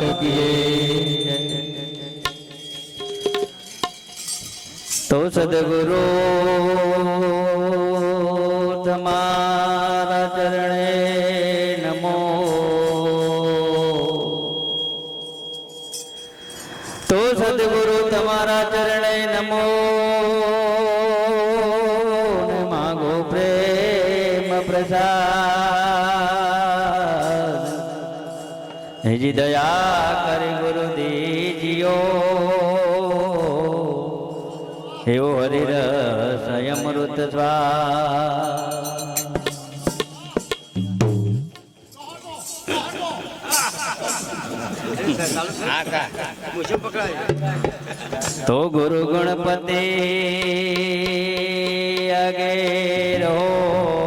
માત તો સદગુરુ તમા બીજી દયા કરી ગુરુજીઓ એવો હરિર સ્વયમૃત સ્વા. તો ગુરુ ગણપતિ અગે રહો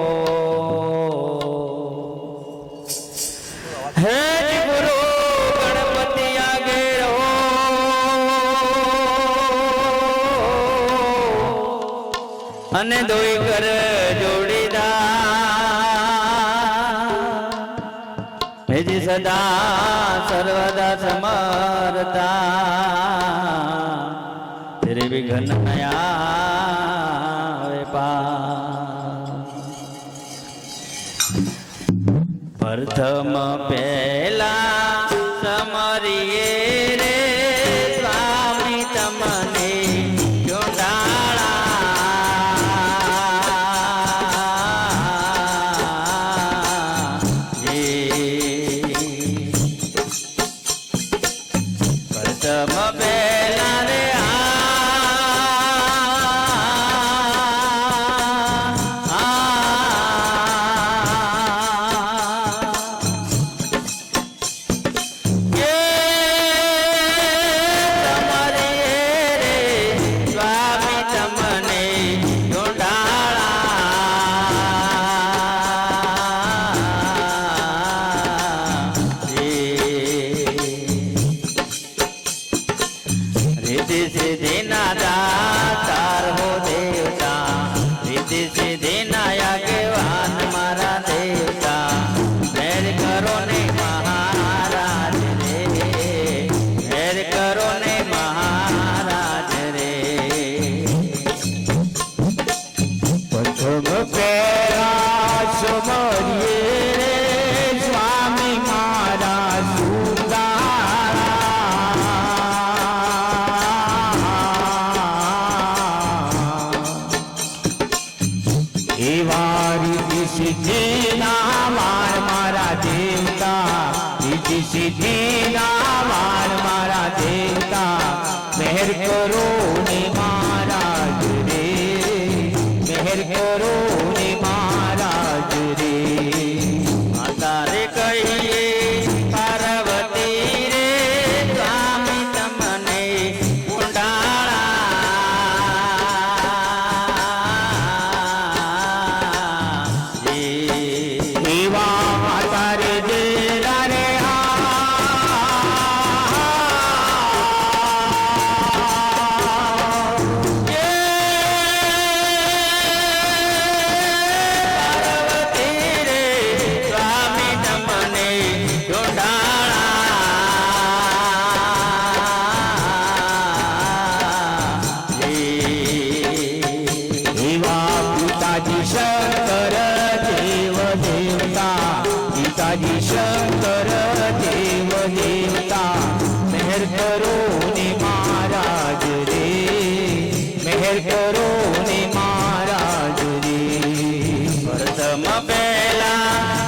મન ધોઈ કર જોડીદા. હેજી સદા સર્વદા સમરતા તેરે વિઘન આવે પ્રથમ પેલા સમરીએ રે, સ્વામી તમન মেহের করুন escuela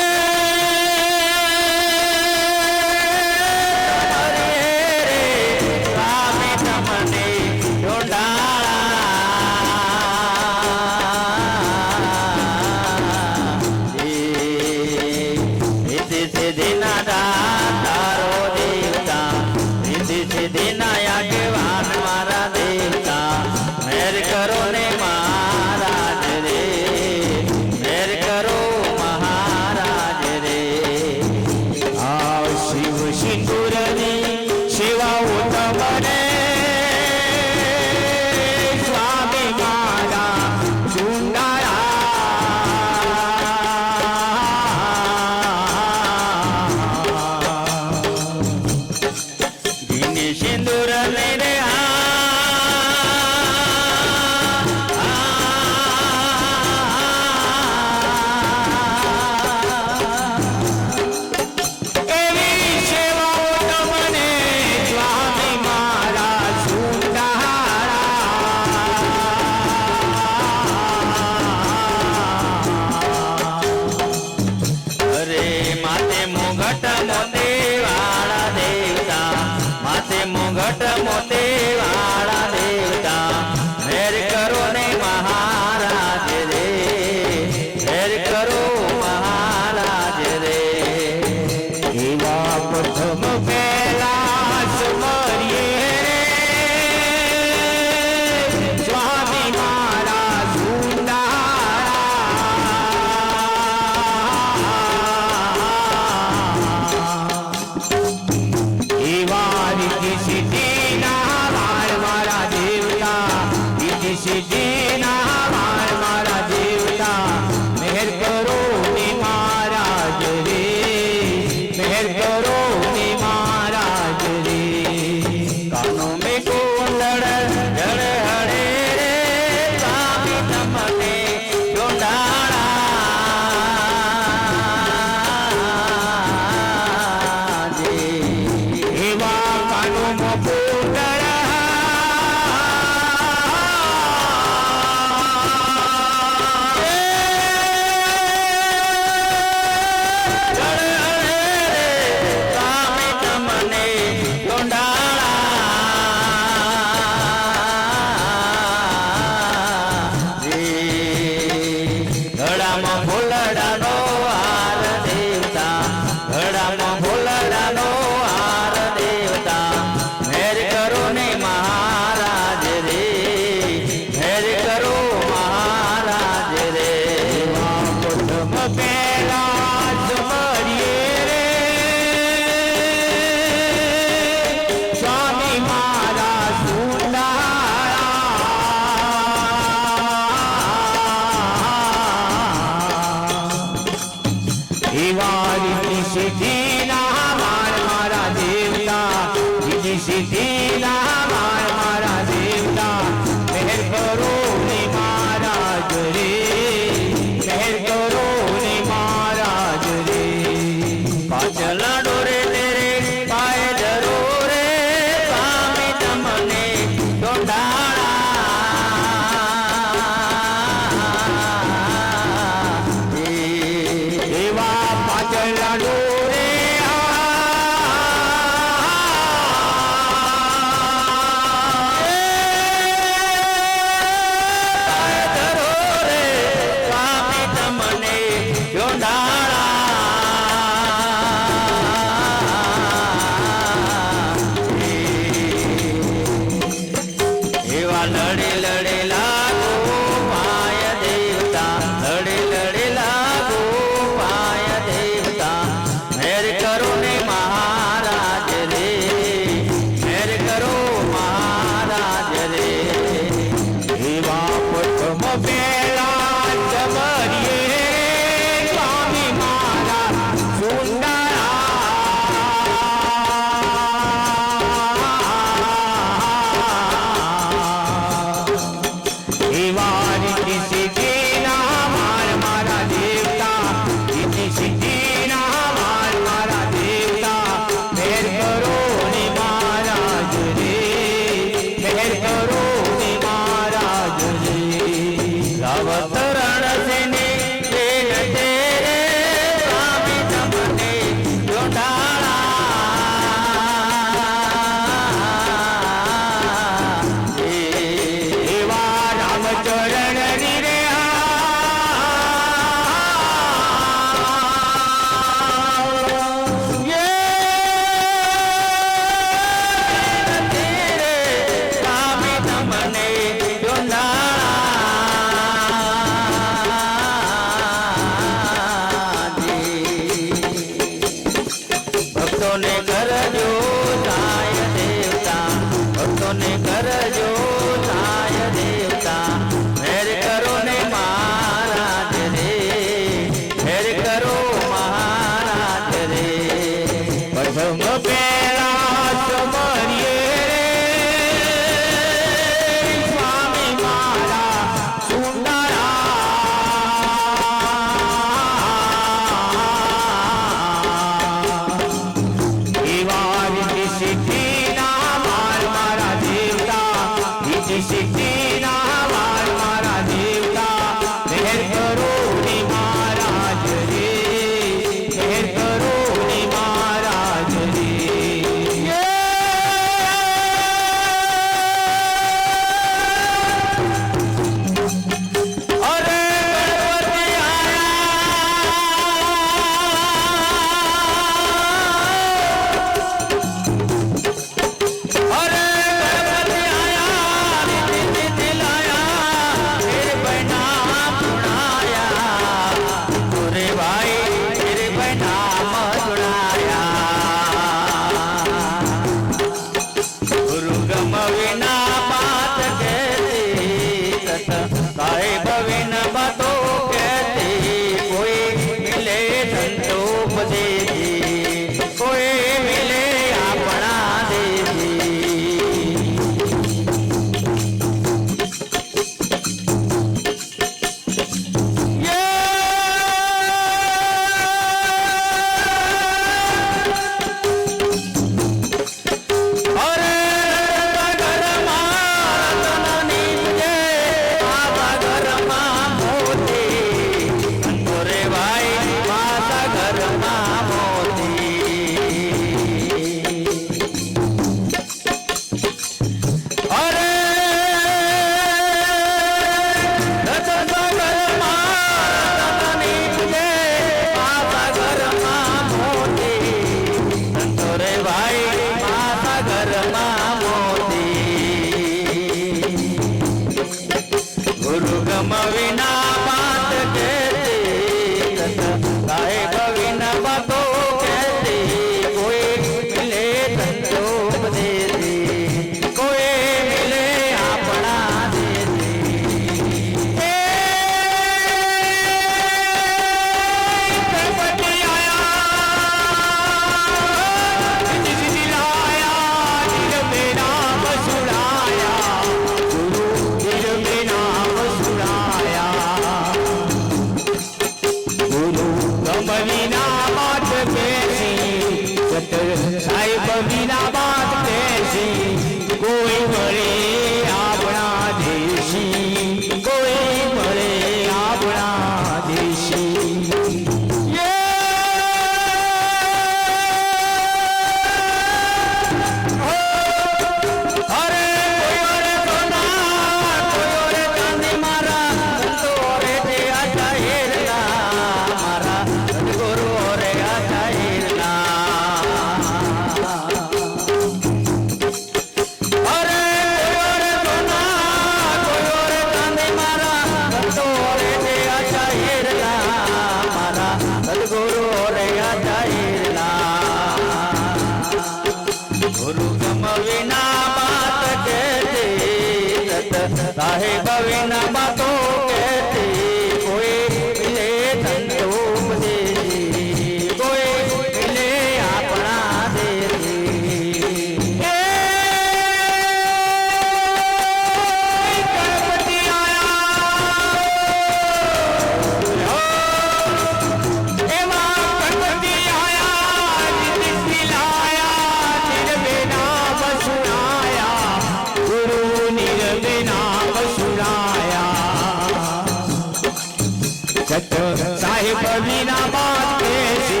साहेब विना मातेशी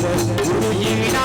सद्गुरुजी विना